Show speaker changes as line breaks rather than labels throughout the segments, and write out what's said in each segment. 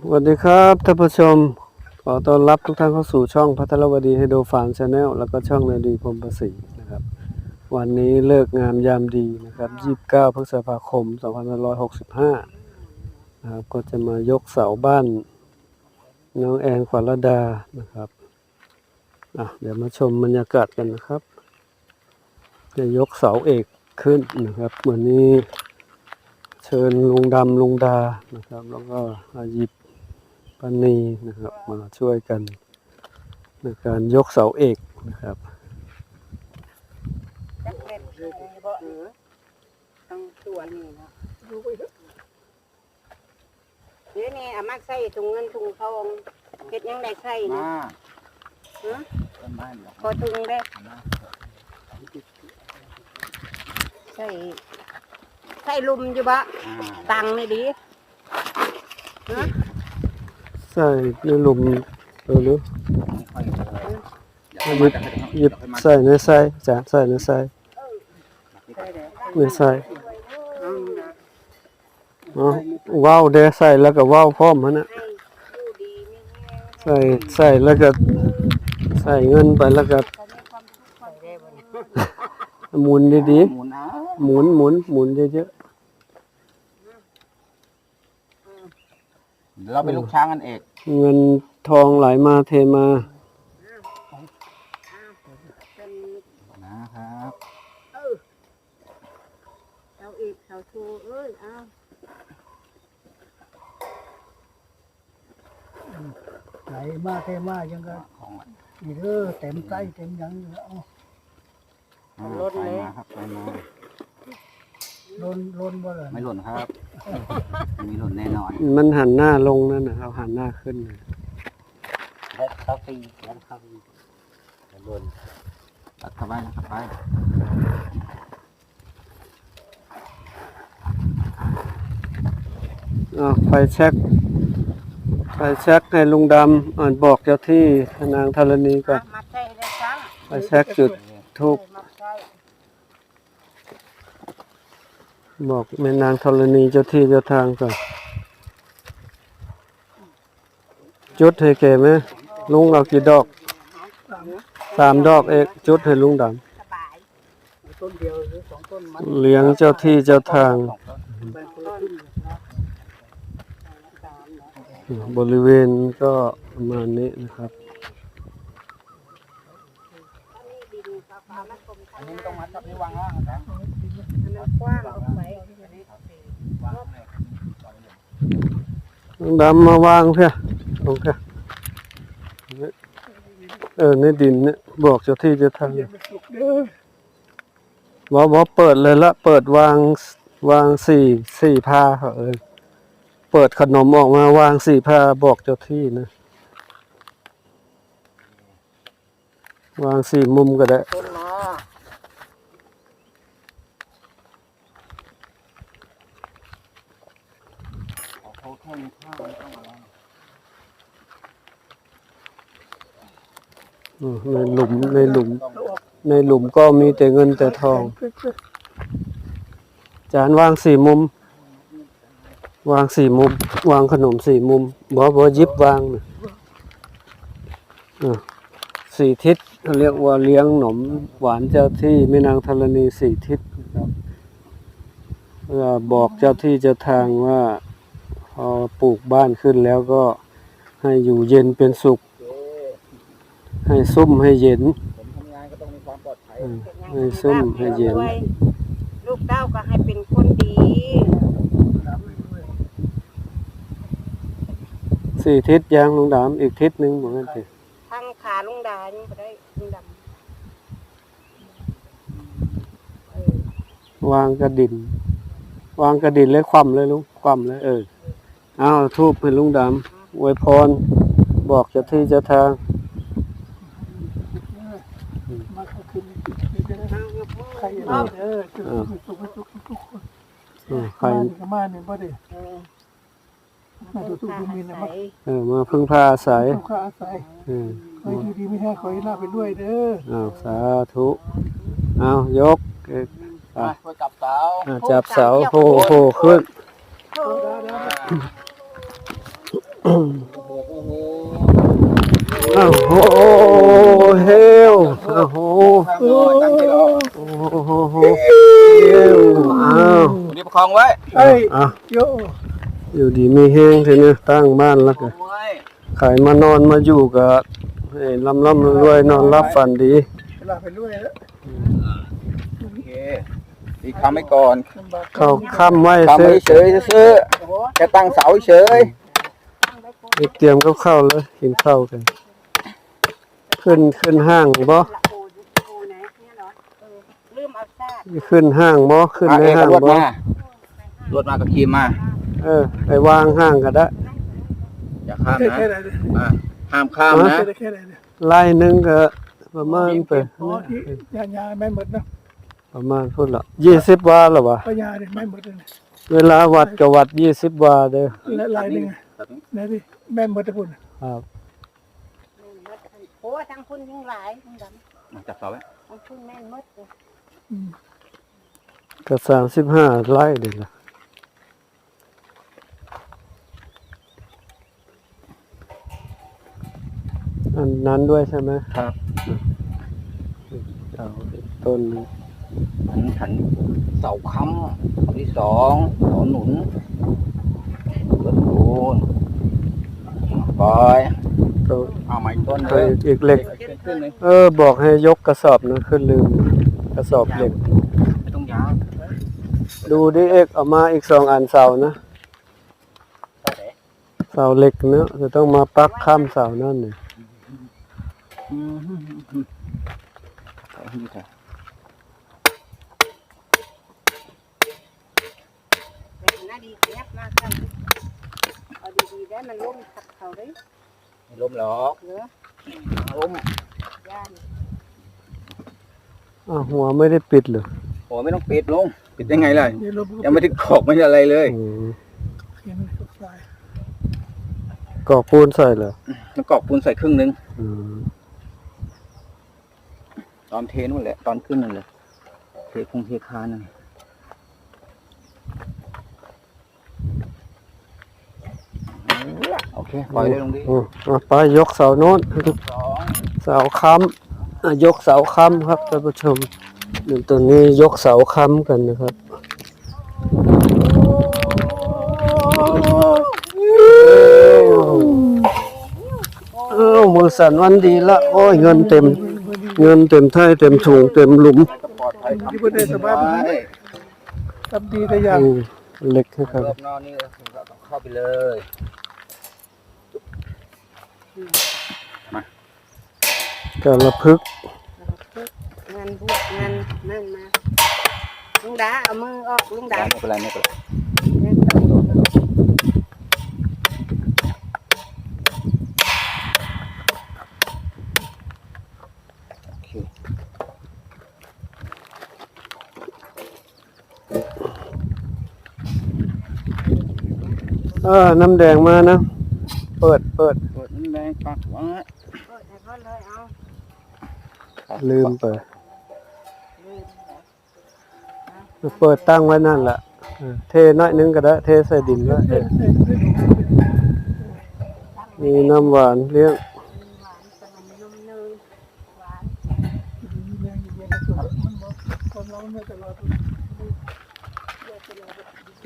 สวัสดีครับท่านผู้ชม ขอต้อนรับทุกท่านเข้าสู่ช่องพัทรวดีไฮโดรฟาร์มชาแนลแล้วก็ช่องนาดีพรมประสิทธิ์นะครับ วันนี้เลิกงามยามดีนะครับ 29 พฤษภาคม 2565 นะครับ ก็จะมายกเสาบ้าน น้องแอนขวัญดานะครับอะเดี๋ยวมาชมบรรยากาศกันนะครับ จะยกเสาเอกขึ้นนะครับ วันนี้ เชิญลุงดำลุงดานะครับ แล้วก็อายิบปานีนะครับ มาช่วยกันในการยกเสาเอกนะครับ
จักเม็ดเลยบ่เออต้องตัวนี่เนาะดูไปเถอะเดี๋ยวนี้อามักใส่ถุงเงินถุงทองเฮ็ดหยังได้ใส่นะ
มา
ฮะ
ต้นไม้เหรอ
ขอถุงเด้ใส่ ใส่ลุมอยู่บ่
อ่า
ตังค์นี่ดีฮะ
ใส่ในหลุมเออหรือ
ไม่ค่อยเลยอย่า
ห
ให้
ยิ
มัน
บ
จะให้
หยิบ
มัน
ใส่ในใส่จ้ะใส่ในใส่
ใส่เด้อ
ในใส่
เอานะ
เนาะว้าวเดใส่แล้วก็ว้าวพร้อมมันนะ
ให้อยู่ดีมีแฮง
ใส่ใส่แล้วก็ใส่เงินไปแล้วก็
ก็มีความสุขความได้บ่นี่
หมุนดี
หมุนเอา
ๆหมุนหมุนหมุนเยอะ
เราเป็นลูกช้างกันเอก
ๆเงินทองไหลมาเทมา
เป็น
นะครับ
เออเอาอีกเอาชูเอ้ยเอา
ไหลมาเทมายังก็
ของอะ
อีเด้อเต็มใจเต็มหยังอยู่แล้ว เอา
อ่าไปมาครับไปมา
ลนลนบ่เลย
ไม่หล่นครับไม่มีหล่นแน่นอน
มันหันหน้าลงนั่นนะเอาหันหน้าขึ้นนะ
แล้วเข้าปีแล้วเข้าปีหล่นตัดเข้าไปนะครับไป
อ่าไฟแช็กไฟแช็กให้ลุงดำอ่านบอกเจ้าที่นางธรณีก่อน
มาใส่ได้ซ้
ไฟแช็กจุดทูบำ
มาใส่
บอกแม่นางธรณีเจ้าที่เจ้าทางก่อนจุดให้แกไหมลุงเอากี่ดอกสามดอกเอกจุดให้ลุงด
สบาย
ต้นเดียวหรือสองต้นมันำ
เลี้ยงเจ้าที่เจ้าทาง
บริ
เวณก็ประมาณนี้นะครับ
อันนี้ต้องมัดครับนี่วางล่างนะ
มันกว้างออกไป
ลุง ดำมาวางเพื่อลงเพื่อเออในดินเนี่ยบอกเจ้าที่เจ้าทางว่าว่าเปิดเลยละ เปิดวางวางสี่สี่ผ้าเขาเออเปิดขนมออกมาวางสี่ผ้าบอกเจ้าที่นะวางสี่มุมก็ได้
ต้อ
เขาแค่มีข้าวไม่ต้องอะไร
อืมในหลุมในหลุม ในหลุมก็มีแต่เงินแต่ทอง จานวางสี่มุม วางสี่มุม วางขนมสี่มุมบอบอยิบวางนะอะสี่ทิศเขาเรียกว่าเลี้ยงหนมหวานเจ้าที่แม่นางธรณีสี่ทิศครับเพื่อบอกเจ้าที่เจ้าทางว่า พอปลูกบ้านขึ้นแล้วก็ให้อยู่เย็นเป็นสุข ให้ซุ่มให้เย็น
ผมทำงานก็ต้องมีความปลอดภัย
อืมให้ซุ่มให้เย็น
ลูกเต้าก็ให้เป็นคนดี
สี่ทิศยางลุงดามอีกทิศหนึ่งเหมือนกันสิ
ทั้งขาลุงดายังบ่ได้ลุงดำเออ
วางกระดิน วางกระดินเลยคว่ำเลยลุงคว่ำเลยเออ เอาทูบให้ลุงดำอวยพร บอกเจ้าที่เจ้าทาง
มาเข้าขึ้น
เอายกมือ
ใคร
เอา
เด้อจุดสุขสุขทุกคน
อืมใคร
มานี่ก็มาเนี่ยบ่ได้
เออ
มาดูทุกคนมีนะมา
เออมาพึ่งพาอาศัย
ทุกข้าอาศัย
เออ
คอยอยู่ดีไม่แห้คอยลาไปด้วยเด้อ
เอาสาธุเอายกเอกอะ
มาช่วยจับเสา
อะจับเสาโผล่โผล่ขึ้น
โอ้
ได้ได้
อ้าวโอ้โหเฮลอ้โหโอ้โหเฮลอ้าว
นี่ประคองไว้
เอ้ย
อะ
โย
อยู่ดีมีแห้งทีนี้ตั้งบ้านแล้วก็
ไว้
ขายมานอนมาอยู่กับให้ลำลำรวยนอนรับฝันดี
ลาไปด้วยแล้ว
โอเคตีคำไว้ก่อน
เข้าค้ำ
ไว้เฉยๆซื้อแค่ตั้งเสาเฉย
เตรียมกับข้าวเลยกินข้าวกัน ขึ้นขึ้นห้างบ่
ละปูปูไหนเนี่ยเหรอเออลืมเอาซาก
ขึ้นห้างบ่ขึ้น
อะ
ใน
เอก
ห้าง
รถ
บ่
มารถมากับขี่มา
เออ ไปวางห้างก็ได้
อย่าข้าม
ได้
นะ
แค่ไหนเนี่ย
อะห้ามข้ามนะ
ได้แค่ไหนเนี่ย
ไล่หนึงก็ประมาณไป
อ๋อที่ยายาไม่หมดนะ
ประมาณพุ่นละ20วาแล้ววะ
ปัญญาเนี่ยไม่หมดเลยเนี่ย
เวลาวัดก็วัด20วาเด้อ
และลายหนึ่ง อะนะพี่แม่หมดทุกคน
ครับ
แม่นมดโอ้ทั้งคุณยิ่งหลายทั้งด
มาจับเสาไว้ำ
ทั้งคุณแม่นมดเลย
อืม
ก็35ไร่เด้ล่ะอันนั้นด้วยใช่ไหม
ครับ
เอาต้น
อันขันเสาค้ำเสาที่สองเสาหนุนต้นคูณปล่ อย
ต้น
เอาไม้ต้น
เค
เลย
ยอีกเหล็ก
ขึ้นเลย
เออ บอกให้ยกกระสอบนะขึ้นลืม กระสอบเหล็ก
ไม่ต้องยาว
ดูดิเอกเอามาอีกสองอันเสานะ
เสาไหน
เสาเหล็กเนาะจะต้องมาปักข้ามเสานั่นเนี่ย
อืมเอาให้ดูเถอะ
แต่หน้าดีเนี้ยบมากกัน เอาดีๆได้มันล้มทับเขาเลย
ไม่ล้มหรอก
เหลือ
ล้ม
ย่าน
อ้าวหัวไม่ได้ปิดเหรอ
โอ้ไม่ต้องปิดลงปิดยังไงล่ะ
เดี๋ยวลม
ยังไม่ได้ขอกไม่ได้อะไรเลย
อืม
เขียนกับลาย
กอกปูนใส่เหรอ
แล้วกรอกปูนใส่ครึ่งหนึง
อืม
ตอนเทนู่นแหละ ตอนขึ้นนั่นแหละเทคงเทคานนั่นโอ เคปล่อยเลยลงดิ
อืมอะไปยกเสาโน้น
สอง
เสาค้ำอะยกเสาค้ำครับท่านผู้ชมเดี๋ยวตัวนี้ยกเสาค้ำกันนะครับเอ้ามือสั่นวันดีละโอ้ยเงินเต็ม เงินเต็มไทยเต็มถุงเต็มหลุม
ก็ปลอดภัยทำ
ที่พูดได้สบาย
ไว้
ทำดีแต่อย่าง
อืมเล็กให้ครับ
รอบนอกนี่เราต้องเข้าไปเลย
กระพึก
งานบุกงานนั่นมาลุงดาเอามือออกลุงดา
ไม่เป็นไรไม่เป็นไร
เนี่ย
โอเค
เออ น้ำแดงมานะ เปิด เปิด
เปิดแร งปักไว้
เปิดให้เขาเลยเอา
ลืมไป
ลืม
เปิดตั้งไว้นั่นแหละเออเทน้อยนึงก็ได้ เทใส่ดินแล้ว
เส้นเส้นเส้น
มีน้ำหวานเลี้ยง
หวานขนมนมเนยหวาน
แรงอยู่เย็นสุดมันบอกคนเราไม่ตลอด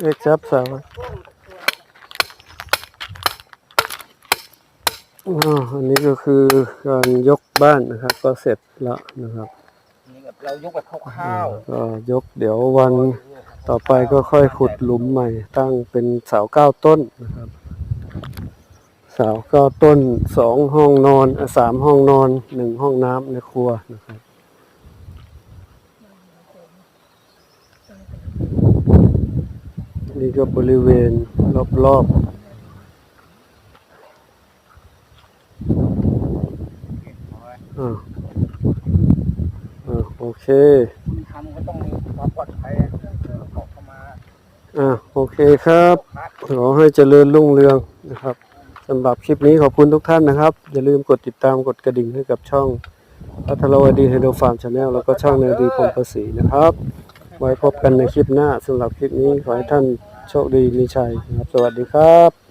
เอกจับเสาไว้ อ๋ออันนี้ก็คือการยกบ้านนะครับ ก็เสร็จแล้วนะครับ
นี่แบบเรายกแบบคร่าว
ก็ยกเดี๋ยววันต่อไปก็ค่อยขุดหลุมใหม่ ตั้งเป็นเสาเก้าต้นนะครับ เสาเก้าต้นสองห้องนอนเอ่อสามห้องนอนหนึ่งห้องน้ำในครัวนะครับ นี่ก็บริเวณรอบๆอ่าอ่าโอ เค
ๆคุณทำก็ต้องมีความปลอดภัยออกเข้ามา
อ่าโอเคครับ
ครับ
ขอให้เจริญรุ่งเรืองนะครับสำหรับคลิปนี้ขอบคุณทุกท่านนะครับ อย่าลืมกดติดตามกดกระดิ่งให้กับช่องพัทรวดีไฮโดรฟาร์มชาแนลแล้วก็ช่องแนวดีพงประสีนะครับ ไว้พบกันในคลิปหน้าสำหรับคลิปนี้ขอให้ท่านโชคดีมีชัยนะครับ สวัสดีครับ